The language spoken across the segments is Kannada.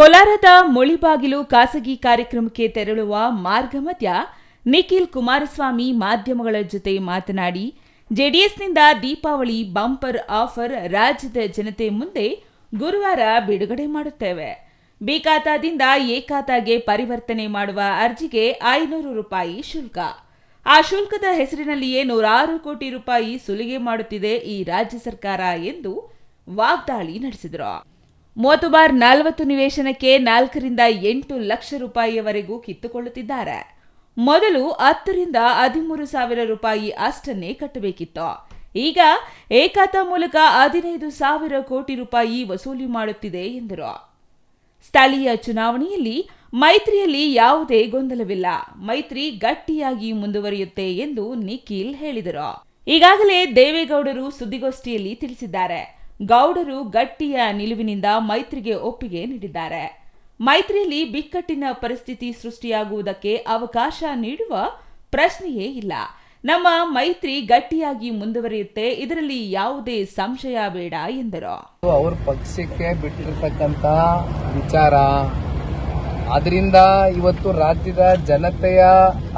ಕೋಲಾರದ ಮುಳಿಬಾಗಿಲು ಖಾಸಗಿ ಕಾರ್ಯಕ್ರಮಕ್ಕೆ ತೆರಳುವ ಮಾರ್ಗ ಮಧ್ಯ ನಿಖಿಲ್ ಕುಮಾರಸ್ವಾಮಿ ಮಾಧ್ಯಮಗಳ ಜೊತೆ ಮಾತನಾಡಿ, ಜೆಡಿಎಸ್ನಿಂದ ದೀಪಾವಳಿ ಬಂಪರ್ ಆಫರ್ ರಾಜ್ಯದ ಜನತೆ ಮುಂದೆ ಗುರುವಾರ ಬಿಡುಗಡೆ ಮಾಡುತ್ತೇವೆ. ಬಿಖಾತಾದಿಂದ ಎಖಾತಾಗೆ ಪರಿವರ್ತನೆ ಮಾಡುವ ಅರ್ಜಿಗೆ ಐನೂರು ರೂಪಾಯಿ ಶುಲ್ಕ. ಆ ಶುಲ್ಕದ ಹೆಸರಿನಲ್ಲಿಯೇ ನೂರಾರು ಕೋಟಿ ರೂಪಾಯಿ ಸುಲಿಗೆ ಮಾಡುತ್ತಿದೆ ಈ ರಾಜ್ಯ ಸರ್ಕಾರ ಎಂದು ವಾಗ್ದಾಳಿ ನಡೆಸಿದರು. ಮೂವತ್ತು ಬಾರ್ ನಲವತ್ತು ನಿವೇಶನಕ್ಕೆ ನಾಲ್ಕರಿಂದ ಎಂಟು ಲಕ್ಷ ರೂಪಾಯಿಯವರೆಗೂ ಕಿತ್ತುಕೊಳ್ಳುತ್ತಿದ್ದಾರೆ. ಮೊದಲು ಹತ್ತರಿಂದ ಹದಿಮೂರು ಸಾವಿರ ರೂಪಾಯಿ ಅಷ್ಟನ್ನೇ ಕಟ್ಟಬೇಕಿತ್ತು. ಈಗ ಏಕಾತ ಮೂಲಕ ಹದಿನೈದು ಸಾವಿರ ಕೋಟಿ ರೂಪಾಯಿ ವಸೂಲಿ ಮಾಡುತ್ತಿದೆ ಎಂದರು. ಸ್ಥಳೀಯ ಚುನಾವಣೆಯಲ್ಲಿ ಮೈತ್ರಿಯಲ್ಲಿ ಯಾವುದೇ ಗೊಂದಲವಿಲ್ಲ. ಮೈತ್ರಿ ಗಟ್ಟಿಯಾಗಿ ಮುಂದುವರಿಯುತ್ತೆ ಎಂದು ನಿಖಿಲ್ ಹೇಳಿದರು. ಈಗಾಗಲೇ ದೇವೇಗೌಡರು ಸುದ್ದಿಗೋಷ್ಠಿಯಲ್ಲಿ ತಿಳಿಸಿದ್ದಾರೆ. ಗೌಡರು ಗಟ್ಟಿಯ ನಿಲುವಿನಿಂದ ಮೈತ್ರಿಗೆ ಒಪ್ಪಿಗೆ ನೀಡಿದ್ದಾರೆ. ಮೈತ್ರಿಯಲ್ಲಿ ಬಿಕ್ಕಟ್ಟಿನ ಪರಿಸ್ಥಿತಿ ಸೃಷ್ಟಿಯಾಗುವುದಕ್ಕೆ ಅವಕಾಶ ನೀಡುವ ಪ್ರಶ್ನೆಯೇ ಇಲ್ಲ. ನಮ್ಮ ಮೈತ್ರಿ ಗಟ್ಟಿಯಾಗಿ ಮುಂದುವರಿಯುತ್ತೆ, ಇದರಲ್ಲಿ ಯಾವುದೇ ಸಂಶಯ ಬೇಡ ಎಂದರು. ಅವ್ರ ಪಕ್ಷಕ್ಕೆ ಬಿಟ್ಟಿರತಕ್ಕಂತ ವಿಚಾರ ಅದರಿಂದ ಇವತ್ತು ರಾಜ್ಯದ ಜನತೆಯ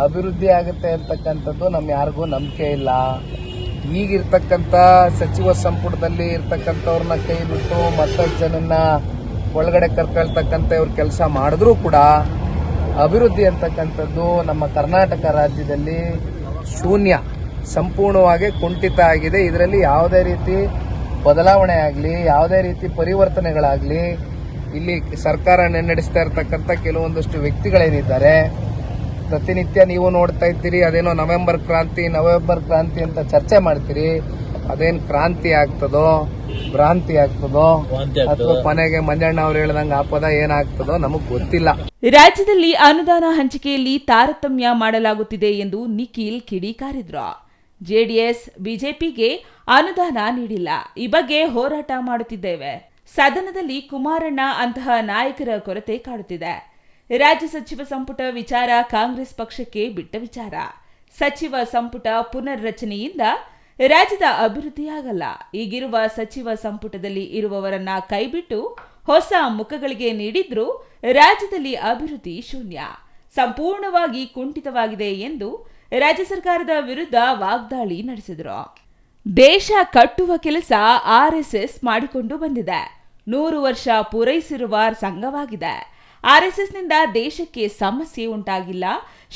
ಅಭಿವೃದ್ಧಿ ಆಗುತ್ತೆ ಅಂತಕ್ಕಂಥದ್ದು ನಮ್ ಯಾರಿಗೂ ನಂಬಿಕೆ ಇಲ್ಲ. ಈಗಿರ್ತಕ್ಕಂಥ ಸಚಿವ ಸಂಪುಟದಲ್ಲಿ ಇರ್ತಕ್ಕಂಥವ್ರನ್ನ ಕೈ ಬಿಟ್ಟು ಮತ್ತಷ್ಟು ಜನನ್ನ ಒಳಗಡೆ ಕರ್ಕೊಳ್ತಕ್ಕಂಥ ಇವ್ರ ಕೆಲಸ ಮಾಡಿದ್ರೂ ಕೂಡ ಅಭಿವೃದ್ಧಿ ಅಂತಕ್ಕಂಥದ್ದು ನಮ್ಮ ಕರ್ನಾಟಕ ರಾಜ್ಯದಲ್ಲಿ ಶೂನ್ಯ, ಸಂಪೂರ್ಣವಾಗಿ ಕುಂಠಿತ ಆಗಿದೆ. ಇದರಲ್ಲಿ ಯಾವುದೇ ರೀತಿ ಬದಲಾವಣೆ ಆಗಲಿ, ಯಾವುದೇ ರೀತಿ ಪರಿವರ್ತನೆಗಳಾಗಲಿ, ಇಲ್ಲಿ ಸರ್ಕಾರ ನಡೆಸ್ತಾ ಇರತಕ್ಕಂಥ ಕೆಲವೊಂದಷ್ಟು ವ್ಯಕ್ತಿಗಳೇನಿದ್ದಾರೆ ಪ್ರತಿನಿತ್ಯ ನೀವು ನೋಡ್ತಾ ಇದ್ದೀರಿ ಅದೇನೋ ನವೆಂಬರ್ ಕ್ರಾಂತಿ ನವೆಂಬರ್ ಕ್ರಾಂತಿ ಅಂತ ಚರ್ಚೆ ಮಾಡ್ತೀರಿ. ಅದೇನ್ ಕ್ರಾಂತಿ ಆಗ್ತದೋ ಭ್ರಾಂತಿ ಆಗ್ತದೋ ಅಥವಾ ಕೊನೆಗೆ ಮಂಜಣ್ಣ ಅವ್ರು ಹೇಳ್ದಂಗೆ ಆ ಪದ ಏನಾಗ್ತದೋ ನಮಗ್ ಗೊತ್ತಿಲ್ಲ. ರಾಜ್ಯದಲ್ಲಿ ಅನುದಾನ ಹಂಚಿಕೆಯಲ್ಲಿ ತಾರತಮ್ಯ ಮಾಡಲಾಗುತ್ತಿದೆ ಎಂದು ನಿಖಿಲ್ ಕಿಡಿಕಾರಿದ್ರು. ಜೆಡಿಎಸ್ ಬಿಜೆಪಿಗೆ ಅನುದಾನ ನೀಡಿಲ್ಲ. ಈ ಬಗ್ಗೆ ಹೋರಾಟ ಮಾಡುತ್ತಿದ್ದೇವೆ. ಸದನದಲ್ಲಿ ಕುಮಾರಣ್ಣ ಅಂತಹ ನಾಯಕರ ಕೊರತೆ ಕಾಡುತ್ತಿದೆ. ರಾಜ್ಯ ಸಚಿವ ಸಂಪುಟ ವಿಚಾರ, ಕಾಂಗ್ರೆಸ್ ಪಕ್ಷಕ್ಕೆ ಬಿಟ್ಟ ವಿಚಾರ. ಸಚಿವ ಸಂಪುಟ ಪುನರ್ರಚನೆಯಿಂದ ರಾಜ್ಯದ ಅಭಿವೃದ್ಧಿಯಾಗಲ್ಲ ಈಗಿರುವ ಸಚಿವ ಸಂಪುಟದಲ್ಲಿ ಇರುವವರನ್ನ ಕೈಬಿಟ್ಟು ಹೊಸ ಮುಖಗಳಿಗೆ ನೀಡಿದ್ರೂ ರಾಜ್ಯದಲ್ಲಿ ಅಭಿವೃದ್ಧಿ ಶೂನ್ಯ. ಸಂಪೂರ್ಣವಾಗಿ ಕುಂಠಿತವಾಗಿದೆ ಎಂದು ರಾಜ್ಯ ಸರ್ಕಾರದ ವಿರುದ್ಧ ವಾಗ್ದಾಳಿ ನಡೆಸಿದರು. ದೇಶ ಕಟ್ಟುವ ಕೆಲಸ ಆರ್ಎಸ್ಎಸ್ ಮಾಡಿಕೊಂಡು ಬಂದಿದೆ. ನೂರು ವರ್ಷ ಪೂರೈಸಿರುವ ಸಂಘವಾಗಿದೆ. ಆರ್ಎಸ್ಎಸ್ನಿಂದ ದೇಶಕ್ಕೆ ಸಮಸ್ಯೆ ಉಂಟಾಗಿಲ್ಲ,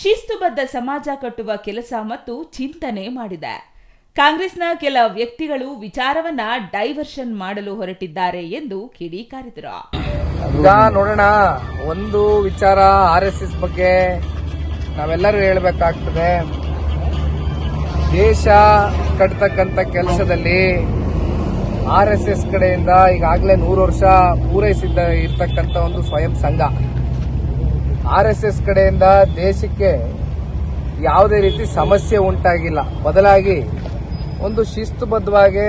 ಶಿಸ್ತುಬದ್ಧ ಸಮಾಜ ಕಟ್ಟುವ ಕೆಲಸ ಮತ್ತು ಚಿಂತನೆ ಮಾಡಿದೆ. ಕಾಂಗ್ರೆಸ್ನ ಕೆಲ ವ್ಯಕ್ತಿಗಳು ವಿಚಾರವನ್ನ ಡೈವರ್ಷನ್ ಮಾಡಲು ಹೊರಟಿದ್ದಾರೆ ಎಂದು ಕಿಡಿಕಾರಿದರು ಈಗ ನೋಡೋಣ, ಒಂದು ವಿಚಾರ ಆರ್ ಎಸ್ ಬಗ್ಗೆ ನಾವೆಲ್ಲರೂ ಹೇಳಬೇಕಾಗ್ತದೆ. ದೇಶ ಕಟ್ತಕ್ಕಂಥ ಕೆಲಸದಲ್ಲಿ ಆರ್ ಎಸ್ ಎಸ್ ಕಡೆಯಿಂದ ಈಗಾಗಲೇ ನೂರು ವರ್ಷ ಪೂರೈಸಿದ್ದ ಇರ್ತಕ್ಕಂಥ ಒಂದು ಸ್ವಯಂ ಸಂಘ. ಆರ್ ಎಸ್ ಎಸ್ ಕಡೆಯಿಂದ ದೇಶಕ್ಕೆ ಯಾವುದೇ ರೀತಿ ಸಮಸ್ಯೆ ಉಂಟಾಗಿಲ್ಲ. ಬದಲಾಗಿ ಒಂದು ಶಿಸ್ತುಬದ್ಧವಾಗಿ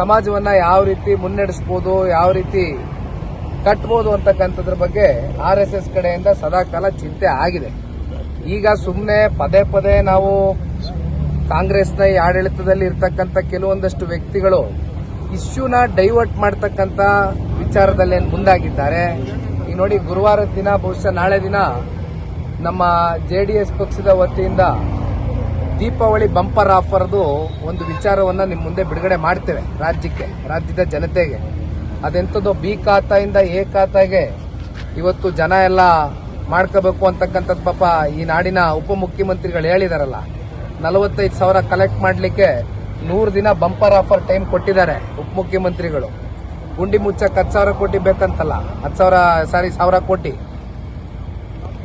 ಸಮಾಜವನ್ನು ಯಾವ ರೀತಿ ಮುನ್ನಡೆಸ್ಬೋದು, ಯಾವ ರೀತಿ ಕಟ್ಬೋದು ಅಂತಕ್ಕಂಥದ್ರ ಬಗ್ಗೆ ಆರ್ ಎಸ್ ಎಸ್ ಕಡೆಯಿಂದ ಸದಾಕಾಲ ಚಿಂತೆ ಆಗಿದೆ. ಈಗ ಸುಮ್ಮನೆ ಪದೇ ಪದೇ ನಾವು ಕಾಂಗ್ರೆಸ್ನ ಈ ಆಡಳಿತದಲ್ಲಿ ಇರ್ತಕ್ಕಂಥ ಕೆಲವೊಂದಷ್ಟು ವ್ಯಕ್ತಿಗಳು ಇಶ್ಯೂನ ಡೈವರ್ಟ್ ಮಾಡ್ತಕ್ಕಂಥ ವಿಚಾರದಲ್ಲಿ ಮುಂದಾಗಿದ್ದಾರೆ. ಈಗ ನೋಡಿ ಗುರುವಾರದ ದಿನ, ಬಹುಶಃ ನಾಳೆ ದಿನ, ನಮ್ಮ ಜೆ ಪಕ್ಷದ ವತಿಯಿಂದ ದೀಪಾವಳಿ ಬಂಪರ್ ಆಫರ್ದು ಒಂದು ವಿಚಾರವನ್ನ ನಿಮ್ಮ ಮುಂದೆ ಬಿಡುಗಡೆ ಮಾಡ್ತೇವೆ ರಾಜ್ಯಕ್ಕೆ, ರಾಜ್ಯದ ಜನತೆಗೆ. ಅದೆಂಥದ್ದು ಬಿ ಖಾತಾಯಿಂದ ಎ ಖಾತಾಗೆ ಇವತ್ತು ಜನ ಎಲ್ಲ ಮಾಡ್ಕೋಬೇಕು ಅಂತಕ್ಕಂಥದ್ದು ಪಾಪ ಈ ನಾಡಿನ ಉಪಮುಖ್ಯಮಂತ್ರಿಗಳು ಹೇಳಿದಾರಲ್ಲ, ನಲವತ್ತೈದು ಸಾವಿರ ಕಲೆಕ್ಟ್ ಮಾಡಲಿಕ್ಕೆ ನೂರು ದಿನ ಬಂಪರ್ ಆಫರ್ ಟೈಮ್ ಕೊಟ್ಟಿದ್ದಾರೆ ಉಪಮುಖ್ಯಮಂತ್ರಿಗಳು ಗುಂಡಿ ಮುಚ್ಚಕ್ಕೆ ಹತ್ತು ಸಾವಿರ ಕೋಟಿ ಬೇಕಂತಲ್ಲ, ಹತ್ತು ಸಾವಿರ, ಸಾರಿ, ಸಾವಿರ ಕೋಟಿ.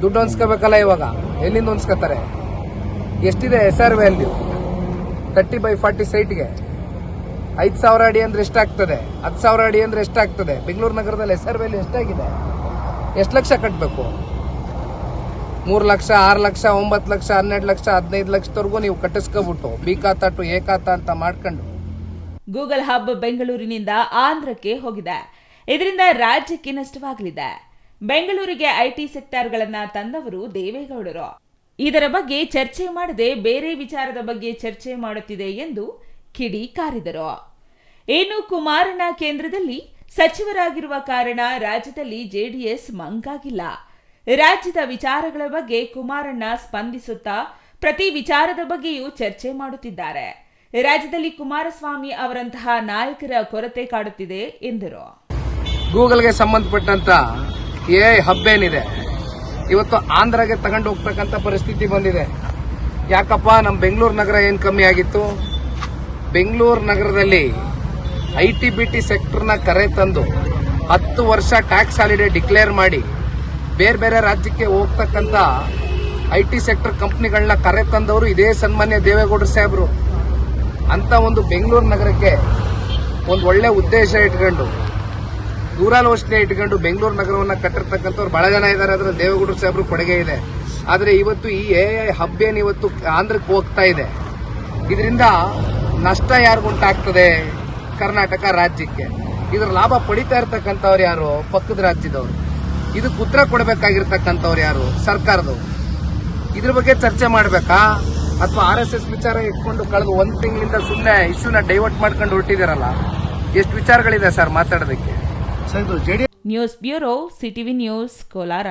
ದುಡ್ಡು ಹೊಂದ್ಸ್ಕೋಬೇಕಲ್ಲ ಇವಾಗ, ಎಲ್ಲಿಂದ ಹೊಂದ್ಸ್ಕೋತಾರೆ? ಎಷ್ಟಿದೆ S R value thirty by forty ಸೈಟ್ಗೆ ಐದು ಸಾವಿರ ಅಡಿ ಅಂದ್ರೆ ಎಷ್ಟಾಗ್ತದೆ? ಹತ್ತು ಸಾವಿರ ಅಡಿ ಅಂದ್ರೆ ಎಷ್ಟಾಗ್ತದೆ? ಬೆಂಗಳೂರು ನಗರದಲ್ಲಿ ಎಸ್ ಆರ್ ವ್ಯಾಲ್ಯೂ ಎಷ್ಟಾಗಿದೆ? ಎಷ್ಟು ಲಕ್ಷ ಕಟ್ಟಬೇಕು ಮೂರು ಲಕ್ಷ, ಆರು ಲಕ್ಷ, ಒಂಬತ್ತು ಲಕ್ಷ, ಹನ್ನೆರಡು ಲಕ್ಷ, ಹದಿನೈದು ಲಕ್ಷದವರೆಗೂ ನೀವು ಕಟ್ಟಿಸ್ಕೊಬಿಟ್ಟು ಬಿ ಖಾತಾ ಟು ಎ ಅಂತ ಮಾಡ್ಕೊಂಡು ಗೂಗಲ್ ಹಬ್ ಬೆಂಗಳೂರಿನಿಂದ ಆಂಧ್ರಕ್ಕೆ ಹೋಗಿದೆ. ಇದರಿಂದ ರಾಜ್ಯಕ್ಕೆ ನಷ್ಟವಾಗಲಿದೆ. ಬೆಂಗಳೂರಿಗೆ ಐಟಿ ಸೆಕ್ಟಾರ್ಗಳನ್ನ ತಂದವರು ದೇವೇಗೌಡರು. ಇದರ ಬಗ್ಗೆ ಚರ್ಚೆ ಮಾಡದೆ ಬೇರೆ ವಿಚಾರದ ಬಗ್ಗೆ ಚರ್ಚೆ ಮಾಡುತ್ತಿದೆ ಎಂದು ಕಿಡಿ ಕಾರಿದರು. ಏನು ಕುಮಾರಣ್ಣ ಕೇಂದ್ರದಲ್ಲಿ ಸಚಿವರಾಗಿರುವ ಕಾರಣ ರಾಜ್ಯದಲ್ಲಿ ಜೆಡಿಎಸ್ ಮಂಗಾಗಿಲ್ಲ ರಾಜ್ಯದ ವಿಚಾರಗಳ ಬಗ್ಗೆ ಕುಮಾರಣ್ಣ ಸ್ಪಂದಿಸುತ್ತಾ ಪ್ರತಿ ವಿಚಾರದ ಬಗ್ಗೆಯೂ ಚರ್ಚೆ ಮಾಡುತ್ತಿದ್ದಾರೆ. ರಾಜ್ಯದಲ್ಲಿ ಕುಮಾರಸ್ವಾಮಿ ಅವರಂತಹ ನಾಯಕರ ಕೊರತೆ ಕಾಡುತ್ತಿದೆ ಎಂದರು. ಗೂಗಲ್ಗೆ ಸಂಬಂಧಪಟ್ಟಂತ ಎ ಹಬ್ ಏನಿದೆ ಇವತ್ತು ಆಂಧ್ರಗೆ ತಗೊಂಡು ಹೋಗ್ತಕ್ಕಂಥ ಪರಿಸ್ಥಿತಿ ಬಂದಿದೆ. ಯಾಕಪ್ಪ ನಮ್ಮ ಬೆಂಗಳೂರು ನಗರ ಏನು ಕಮ್ಮಿ ಆಗಿತ್ತು? ಬೆಂಗಳೂರು ನಗರದಲ್ಲಿ ಐ ಟಿ ಬಿ ಟಿ ಸೆಕ್ಟರ್ನ ಕರೆ ತಂದು ಹತ್ತು ವರ್ಷ ಟ್ಯಾಕ್ಸ್ ಹಾಲಿಡೇ ಡಿಕ್ಲೇರ್ ಮಾಡಿ ಬೇರೆ ಬೇರೆ ರಾಜ್ಯಕ್ಕೆ ಹೋಗ್ತಕ್ಕಂಥ ಐ ಟಿ ಸೆಕ್ಟರ್ ಕಂಪ್ನಿಗಳನ್ನ ಕರೆ ತಂದವರು ಇದೇ ಸನ್ಮಾನ್ಯ ದೇವೇಗೌಡರು ಸಾಹೇಬರು. ಅಂತ ಒಂದು ಬೆಂಗಳೂರು ನಗರಕ್ಕೆ ಒಂದು ಒಳ್ಳೆ ಉದ್ದೇಶ ಇಟ್ಕೊಂಡು ದೂರಾಲೋಚನೆ ಇಟ್ಕೊಂಡು ಬೆಂಗಳೂರು ನಗರವನ್ನ ಕಟ್ಟಿರ್ತಕ್ಕಂಥವ್ರು ಬಹಳ ಜನ ಇದ್ದಾರೆ. ಅದ್ರ ದೇವೇಗೌಡರು ಸಾಹೇಬ್ರು ಕೊಡುಗೆ ಇದೆ. ಆದ್ರೆ ಇವತ್ತು ಈ ಎ ಹಬ್ ಏನು ಇವತ್ತು ಆಂಧ್ರಕ್ಕೆ ಹೋಗ್ತಾ ಇದೆ. ಇದರಿಂದ ನಷ್ಟ ಯಾರಿಗುಂಟಾಗ್ತದೆ ಕರ್ನಾಟಕ ರಾಜ್ಯಕ್ಕೆ. ಇದರ ಲಾಭ ಪಡಿತಾ ಇರ್ತಕ್ಕಂಥವ್ರು ಯಾರು? ಪಕ್ಕದ ರಾಜ್ಯದವರು. ಇದಕ್ಕೆ ಉತ್ತರ ಕೊಡಬೇಕಾಗಿರ್ತಕ್ಕಂಥವ್ರು ಯಾರು? ಸರ್ಕಾರದವರು. ಇದ್ರ ಬಗ್ಗೆ ಚರ್ಚೆ ಮಾಡಬೇಕಾ? ಅಥವಾ ಆರ್ ಎಸ್ ಎಸ್ ವಿಚಾರ ಇಟ್ಕೊಂಡು ಕಳೆದ ಒಂದು ತಿಂಗಳಿಂದ ಸುಮ್ಮನೆ ಇಶ್ಯೂನ ಡೈವರ್ಟ್ ಮಾಡ್ಕೊಂಡು ಹೊರಟಿದ್ದೀರಲ್ಲ? ಎಷ್ಟು ವಿಚಾರಗಳಿದೆ ಸರ್ ಮಾತಾಡೋದಕ್ಕೆ? News bureau CTV news Kolar.